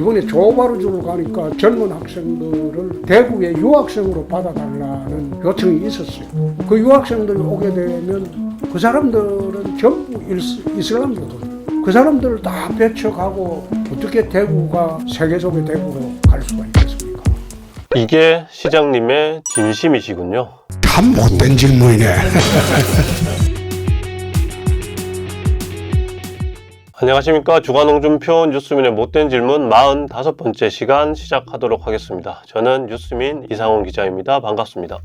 이번에 조바르주를 가니까 젊은 학생들을 대구에 유학생으로 받아달라는 요청이 있었어요. 그 유학생들이 오게 되면 그 사람들은 전부 이슬람교거든요. 그 사람들을 다 배척하고 어떻게 대구가 세계 속의 대구로 갈 수가 있겠습니까? 이게 시장님의 진심이시군요. 참 못된 질문이네. 안녕하십니까. 주간홍준표 뉴스민의 못된 질문 45번째 시간 시작하도록 하겠습니다. 저는 뉴스민 이상훈 기자입니다. 반갑습니다.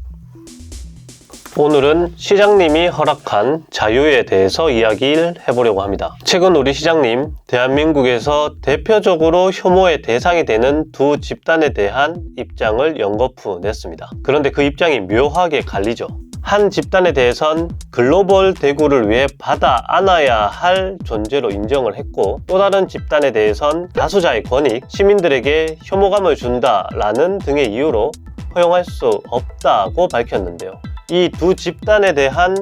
오늘은 시장님이 허락한 자유에 대해서 이야기를 해보려고 합니다. 최근 우리 시장님, 대한민국에서 대표적으로 혐오의 대상이 되는 두 집단에 대한 입장을 연거푸 냈습니다. 그런데 그 입장이 묘하게 갈리죠. 한 집단에 대해선 글로벌 대구를 위해 받아 안아야 할 존재로 인정을 했고 또 다른 집단에 대해선 다수자의 권익, 시민들에게 혐오감을 준다라는 등의 이유로 허용할 수 없다고 밝혔는데요. 이 두 집단에 대한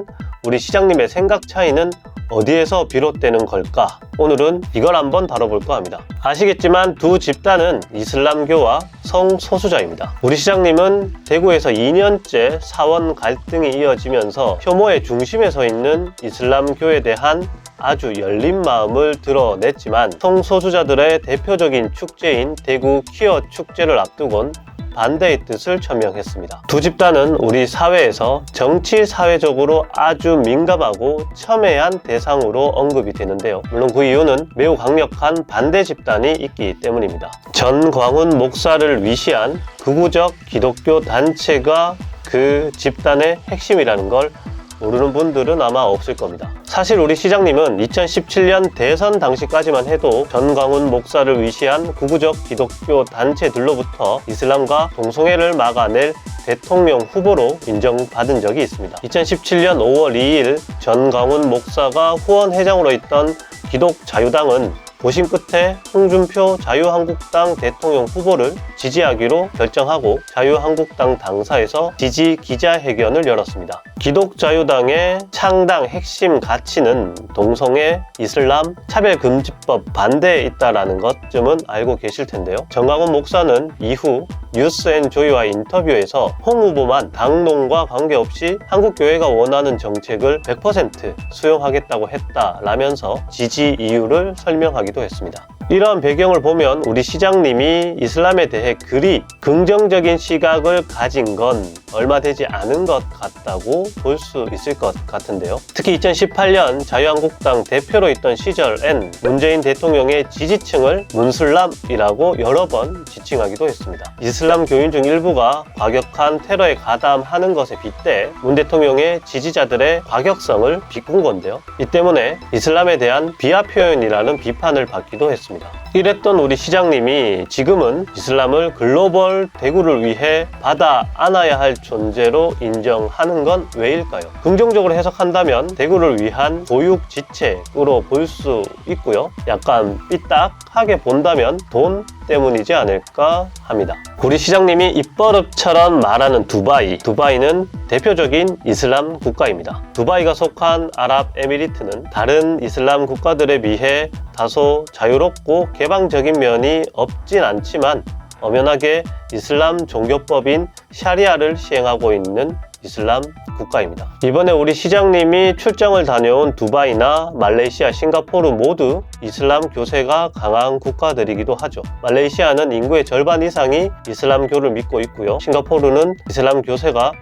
우리 시장님의 생각 차이는 어디에서 비롯되는 걸까? 오늘은 이걸 한번 다뤄볼까 합니다. 아시겠지만 두 집단은 이슬람교와 성소수자입니다. 우리 시장님은 대구에서 2년째 사원 갈등이 이어지면서 혐오의 중심에 서 있는 이슬람교에 대한 아주 열린 마음을 드러냈지만 성소수자들의 대표적인 축제인 대구 퀴어 축제를 앞두곤 반대의 뜻을 천명했습니다. 두 집단은 우리 사회에서 정치 사회적으로 아주 민감하고 첨예한 대상으로 언급이 되는데요. 물론 그 이유는 매우 강력한 반대 집단이 있기 때문입니다. 전광훈 목사를 위시한 극우적 기독교 단체가 그 집단의 핵심이라는 걸 모르는 분들은 아마 없을 겁니다. 사실 우리 시장님은 2017년 대선 당시까지만 해도 전광훈 목사를 위시한 구구적 기독교 단체들로부터 이슬람과 동성애를 막아낼 대통령 후보로 인정받은 적이 있습니다. 2017년 5월 2일 전광훈 목사가 후원 회장으로 있던 기독자유당은 고심 끝에 홍준표 자유한국당 대통령 후보를 지지하기로 결정하고 자유한국당 당사에서 지지 기자회견을 열었습니다. 기독자유당의 창당 핵심 가치는 동성애, 이슬람, 차별금지법 반대에 있다라는 것쯤은 알고 계실 텐데요. 정강훈 목사는 이후 뉴스앤조이와 인터뷰에서 홍 후보만 당론과 관계없이 한국교회가 원하는 정책을 100% 수용하겠다고 했다라면서 지지 이유를 설명하기도 했습니다. 이러한 배경을 보면 우리 시장님이 이슬람에 대해 그리 긍정적인 시각을 가진 건 얼마 되지 않은 것 같다고 볼 수 있을 것 같은데요. 특히 2018년 자유한국당 대표로 있던 시절엔 문재인 대통령의 지지층을 문슬람이라고 여러 번 지칭하기도 했습니다. 이슬람 교인 중 일부가 과격한 테러에 가담하는 것에 빗대 문 대통령의 지지자들의 과격성을 비꾼 건데요. 이 때문에 이슬람에 대한 비하 표현이라는 비판을 받기도 했습니다. 이랬던 우리 시장님이 지금은 이슬람을 글로벌 대구를 위해 받아 안아야 할 존재로 인정하는 건 왜일까요? 긍정적으로 해석한다면 대구를 위한 보육 지책으로 볼 수 있고요. 약간 삐딱하게 본다면 돈 때문이지 않을까 합니다. 우리 시장님이 입버릇처럼 말하는 두바이. 두바이는 대표적인 이슬람 국가입니다. 두바이가 속한 아랍에미리트는 다른 이슬람 국가들에 비해 다소 자유롭고 개방적인 면이 없진 않지만 엄연하게 이슬람 종교법인 샤리아를 시행하고 있는 이슬람 국가입니다. 이번에 우리 시장님이 출장을 다녀온 두바이나 말레이시아, 싱가포르 모두 이슬람 교세가 강한 국가들이기도 하죠. 말레이시아는 인구의 절반 이상이 이슬람교를 믿고 있고요. 싱가포르는 이슬람 교세가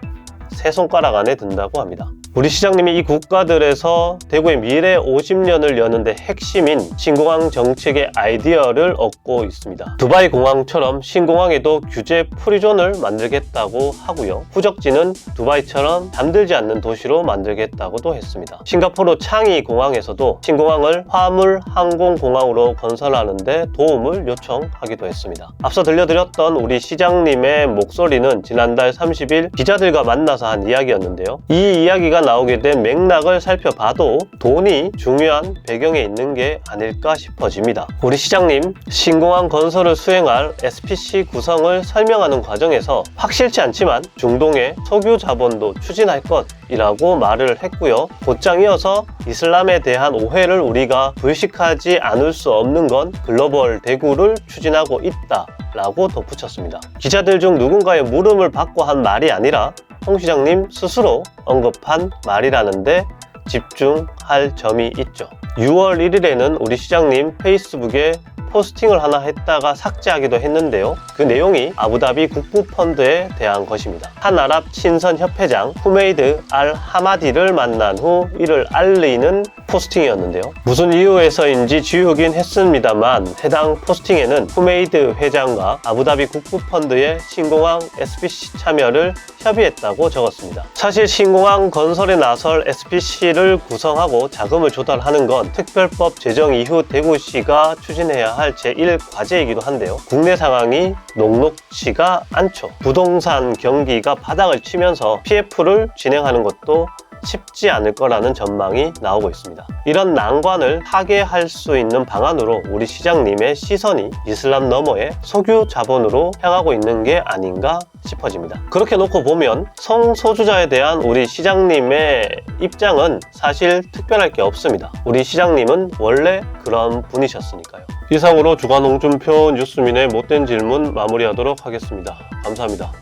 세 손가락 안에 든다고 합니다. 우리 시장님이 이 국가들에서 대구의 미래 50년을 여는데 핵심인 신공항 정책의 아이디어를 얻고 있습니다. 두바이 공항처럼 신공항에도 규제 프리존을 만들겠다고 하고요. 후적지는 두바이처럼 잠들지 않는 도시로 만들겠다고도 했습니다. 싱가포르 창이 공항에서도 신공항을 화물 항공 공항으로 건설하는데 도움을 요청하기도 했습니다. 앞서 들려드렸던 우리 시장님의 목소리는 지난달 30일 기자들과 만나서 한 이야기였는데요. 이 이야기가 나오게 된 맥락을 살펴봐도 돈이 중요한 배경에 있는 게 아닐까 싶어집니다. 우리 시장님, 신공항 건설을 수행할 SPC 구성을 설명하는 과정에서 확실치 않지만 중동의 석유 자본도 추진할 것이라고 말을 했고요. 곧장 이어서 이슬람에 대한 오해를 우리가 불식하지 않을 수 없는 건 글로벌 대구를 추진하고 있다. 라고 덧붙였습니다. 기자들 중 누군가의 물음을 받고 한 말이 아니라 홍 시장님 스스로 언급한 말이라는데 집중할 점이 있죠. 6월 1일에는 우리 시장님 페이스북에 포스팅을 하나 했다가 삭제하기도 했는데요. 그 내용이 아부다비 국부펀드에 대한 것입니다. 한 아랍 친선 협회장 후메이드 알 하마디를 만난 후 이를 알리는 포스팅이었는데요. 무슨 이유에서인지 지우긴 했습니다만 해당 포스팅에는 후메이드 회장과 아부다비 국부펀드의 신공항 SPC 참여를 협의했다고 적었습니다. 사실 신공항 건설에 나설 SPC를 구성하고 자금을 조달하는 건 특별법 제정 이후 대구시가 추진해야 할 제1 과제이기도 한데요. 국내 상황이 녹록치가 않죠. 부동산 경기가 바닥을 치면서 PF를 진행하는 것도 쉽지 않을 거라는 전망이 나오고 있습니다. 이런 난관을 타개할 수 있는 방안으로 우리 시장님의 시선이 이슬람 너머의 석유 자본으로 향하고 있는 게 아닌가 싶어집니다. 그렇게 놓고 보면 성소주자에 대한 우리 시장님의 입장은 사실 특별할 게 없습니다. 우리 시장님은 원래 그런 분이셨으니까요. 이상으로 주간 홍준표 뉴스민의 못된 질문 마무리하도록 하겠습니다. 감사합니다.